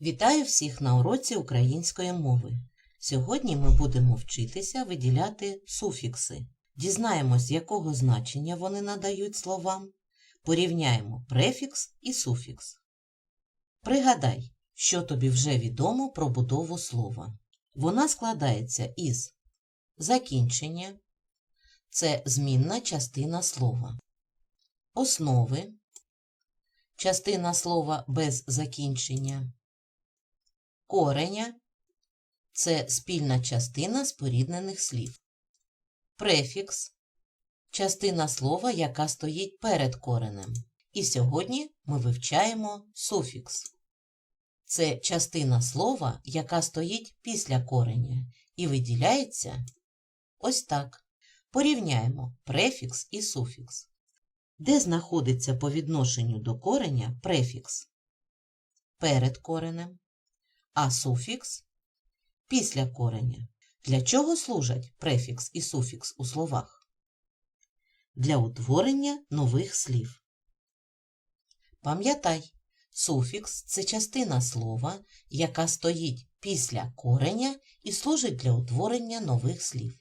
Вітаю всіх на уроці української мови. Сьогодні ми будемо вчитися виділяти суфікси. Дізнаємось, якого значення вони надають словам. Порівняємо префікс і суфікс. Пригадай, що тобі вже відомо про будову слова. Вона складається із закінчення це змінна частина слова, основи частина слова без закінчення, кореня це спільна частина споріднених слів, префікс частина слова, яка стоїть перед коренем. І сьогодні ми вивчаємо суфікс. Це частина слова, яка стоїть після кореня, і виділяється ось так. Порівняємо префікс і суфікс. Де знаходиться по відношенню до кореня префікс? Перед коренем, а суфікс після кореня. Для чого служать префікс і суфікс у словах? Для утворення нових слів. Пам'ятай, суфікс це частина слова, яка стоїть після кореня і служить для утворення нових слів.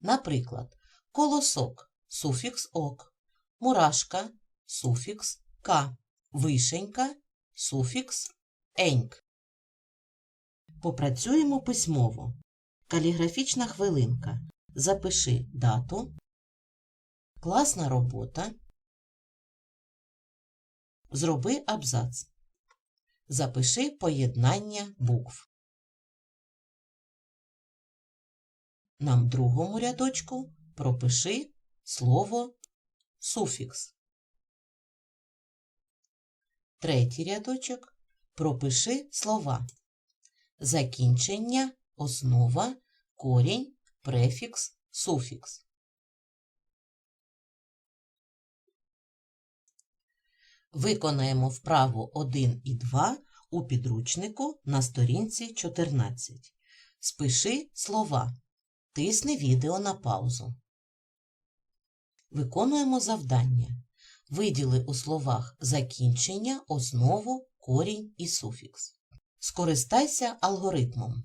Наприклад, колосок суфікс ок, мурашка суфікс к, вишенька суфікс еньк. Попрацюємо письмово. Каліграфічна хвилинка. Запиши дату. Класна робота. Зроби абзац. Запиши поєднання букв. На другому рядочку пропиши слово суфікс. Третій рядочок пропиши слова. Закінчення, основа, корінь, префікс, суфікс. Виконаємо вправу 1 і 2 у підручнику на сторінці 14. Спиши слова. Тисни відео на паузу. Виконуємо завдання. Виділи у словах закінчення, основу, корінь і суфікс. Скористайся алгоритмом.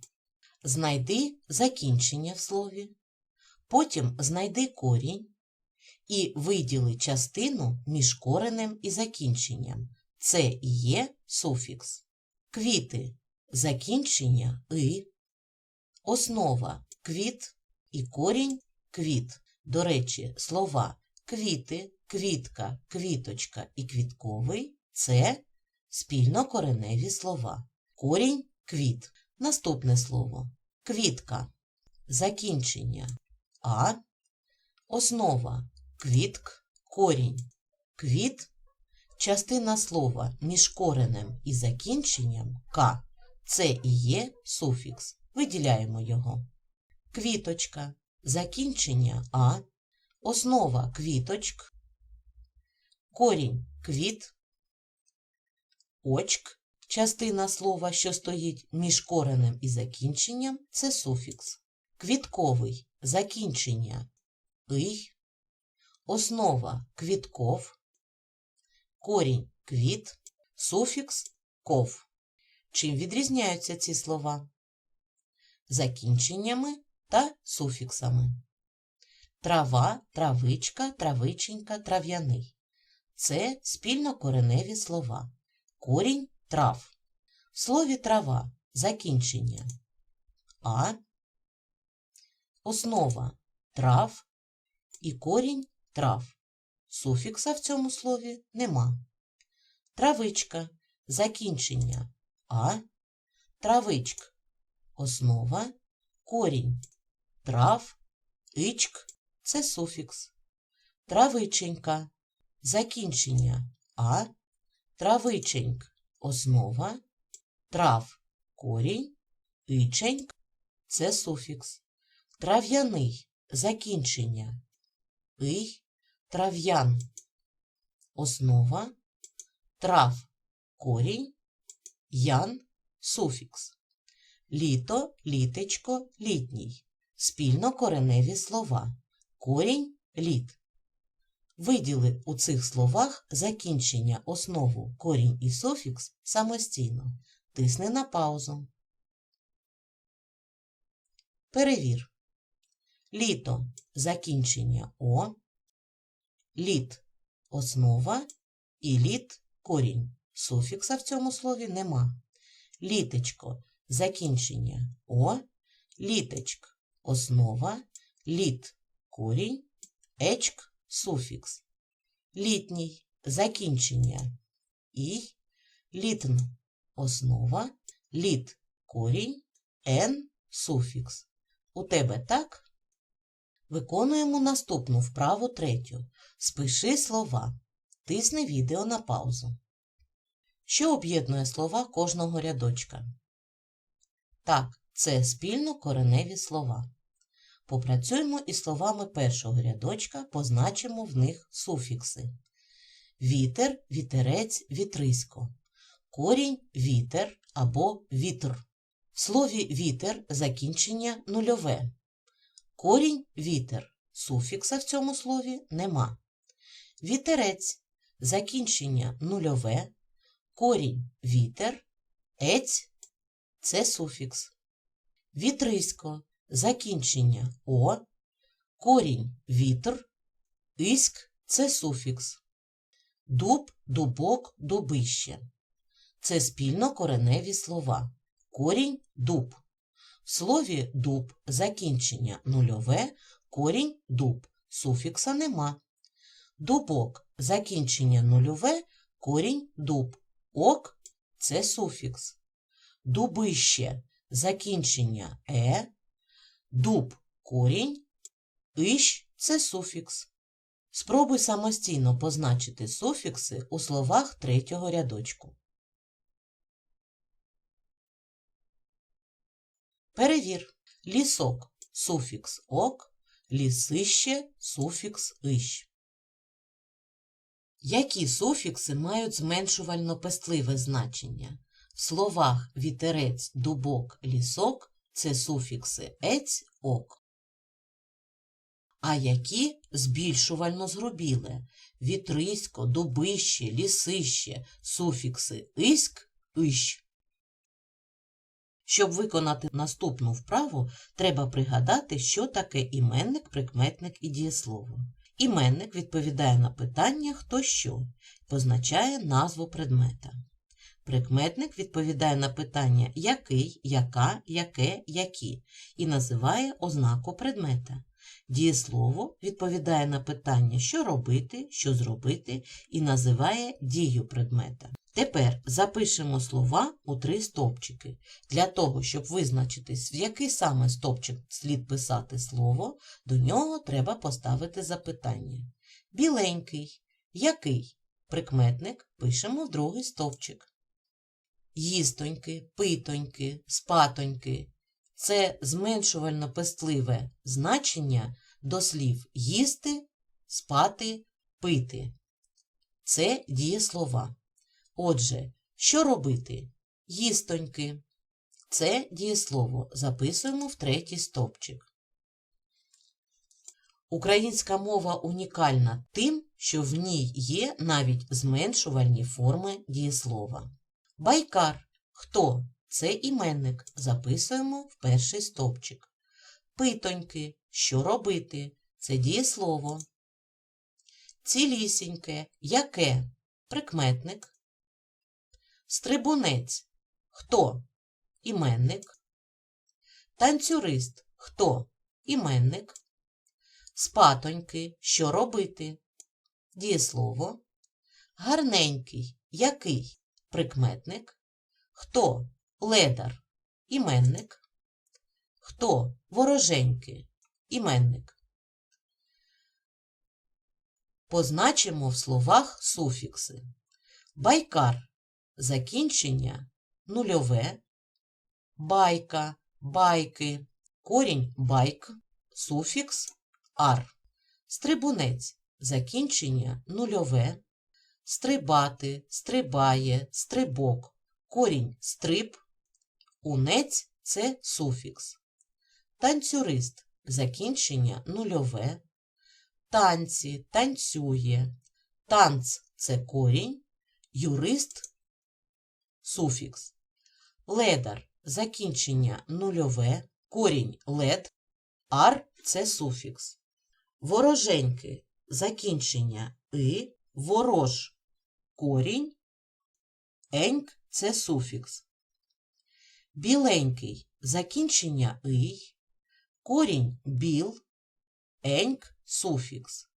Знайди закінчення в слові, потім знайди корінь і виділи частину між коренем і закінченням. Це і є суфікс. Квіти закінчення и, основа квіт і корінь квіт. До речі, слова квіти, квітка, квіточка і квітковий це спільнокореневі слова. Корінь квіт. Наступне слово квітка. Закінчення А. Основа квітк, корінь. Квіт частина слова між коренем і закінченням К. Це і є суфікс. Виділяємо його. Квіточка. Закінчення А. Основа квіточк. Корінь квіт. Очк. Частина слова, що стоїть між коренем і закінченням, це суфікс. Квітковий закінчення ий. Основа квітков. Корінь квіт. Суфікс ков. Чим відрізняються ці слова? Закінченнями та суфіксами. Трава, травичка, травиченька, трав'яний. Це спільнокореневі слова. Корінь трав. В слові трава закінчення. А. Основа трав і корінь трав. Суфікса в цьому слові нема. Травичка закінчення А. Травичк. Основа корінь. Трав, ичк це суфікс. Травиченька. Закінчення А. Травиченьк. Основа. Трав. Корінь. Иченьк це суфікс. Трав'яний. Закінчення. Ий. Трав'ян. Основа. Трав. Корінь. Ян. Суфікс. Літо, літечко, літній. Спільнокореневі слова. Корінь літ. Виділи у цих словах закінчення основу корінь і суфікс самостійно. тисни на паузу. Перевір. Літо закінчення О, літ основа і літ корінь. Суфікса в цьому слові нема. Літечко закінчення О, літечк основа, літ корінь, ечк суфікс. Літній закінчення І, літн основа, літ корінь, н суфікс. У тебе так? Виконуємо наступну вправу третю. Спиши слова. Тисни відео на паузу. Що об'єднує слова кожного рядочка? Так, це спільно кореневі слова. Попрацюємо із словами першого рядочка, позначимо в них суфікси. Вітер, вітерець, вітрисько. Корінь вітер або вітр. В слові вітер закінчення нульове. Корінь вітер. Суфікса в цьому слові нема. Вітерець закінчення нульове. Корінь вітер. Ець це суфікс. Вітрисько закінчення О. Корінь вітр. Іськ це суфікс. Дуб, дубок, дубище. Це спільно кореневі слова. Корінь дуб. В слові дуб закінчення нульове, корінь дуб. Суфікса нема. Дубок закінчення нульове, корінь дуб. Ок це суфікс. Дубище закінчення е, дуб корінь, іщ це суфікс. Спробуй самостійно позначити суфікси у словах третього рядочку. Перевір. Лісок суфікс ок, лісище суфікс ищ. Які суфікси мають зменшувально пестливе значення? В словах вітерець, дубок, лісок це суфікси ець ок. А які збільшувально згрубіле вітрисько, дубище, лісище, суфікси іськ, ищ. Щоб виконати наступну вправу, треба пригадати, що таке іменник, прикметник і дієслово. Іменник відповідає на питання хто що, позначає назву предмета. Прикметник відповідає на питання який, яка, яке, які і називає ознаку предмета. Дієслово відповідає на питання, що робити, що зробити, і називає дію предмета. Тепер запишемо слова у три стовпчики. Для того, щоб визначитись, в який саме стовпчик слід писати слово, до нього треба поставити запитання. Біленький. Який? Прикметник пишемо в другий стовпчик. Їстоньки, питоньки, спатоньки. Це зменшувально пестливе значення до слів їсти, спати, пити. Це дієслова. Отже, що робити? Їстоньки. Це дієслово записуємо в третій стовпчик. Українська мова унікальна тим, що в ній є навіть зменшувальні форми дієслова. Байкар. Хто? Це іменник. Записуємо в перший стовпчик. Питоньки. Що робити? Це дієслово. Цілісіньке. Яке? Прикметник. Стрибунець. Хто? Іменник. Танцюрист. Хто? Іменник. Спатоньки. Що робити? Дієслово. Гарненький. Який? Прикметник. Хто? Ледар. Іменник. Хто? Вороженький. Іменник. Позначимо в словах суфікси. Байкар закінчення нульове, байка, байки, корінь байк, суфікс ар, стрибунець закінчення нульове, стрибати, стрибає, стрибок, корінь стриб, унець це суфікс. Танцюрист закінчення нульове, танці танцює, танц це корінь, юрист суфікс. Ледар закінчення нульове, корінь лед, ар це суфікс. Вороженьки закінчення и, ворож корінь, еньк це суфікс. Біленький закінчення ий, корінь біл, еньк суфікс.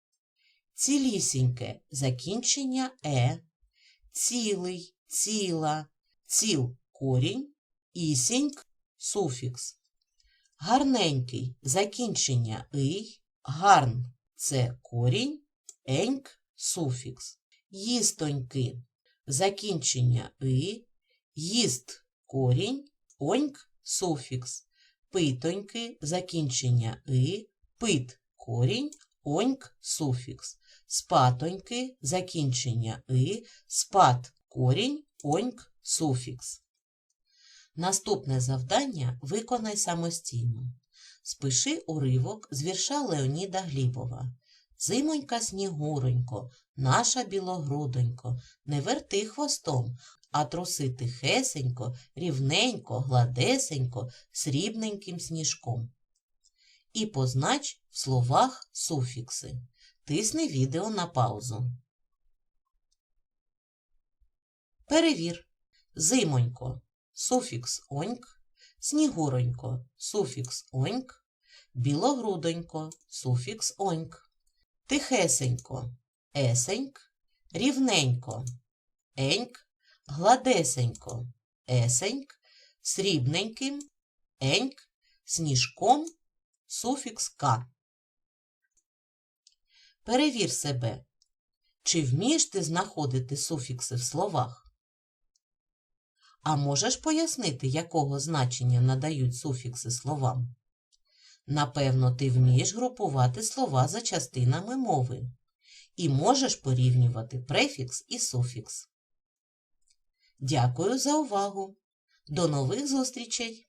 Цілісіньке закінчення е, цілий, ціла, ціл корінь, ісіньк суфікс. Гарненький закінчення ий, гарн це корінь, еньк суфікс. Їстоньки закінчення и, їст корінь, оньк суфікс. Питоньки закінчення и, пит корінь, оньк суфікс. Спатоньки закінчення и, спат корінь, оньк суфікс. Наступне завдання виконай самостійно. Спиши уривок з вірша Леоніда Глібова. Зимонька снігуронько, наша білогрудонько, не верти хвостом, а труси тихесенько, рівненько, гладесенько, срібненьким сніжком. І познач в словах суфікси. Тисни відео на паузу. Перевір. Зимонько. Суфікс оньк. Снігуронько. Суфікс оньк. Білогрудонько. Суфікс оньк. Тихесенько. Есеньк. Рівненько. Еньк. Гладесенько. Есеньк. Срібненьким. Еньк. Сніжком. Суфікс К. Перевір себе. Чи вмієш ти знаходити суфікси в словах? А можеш пояснити, якого значення надають суфікси словам? Напевно, ти вмієш групувати слова за частинами мови і можеш порівнювати префікс і суфікс. Дякую за увагу! До нових зустрічей!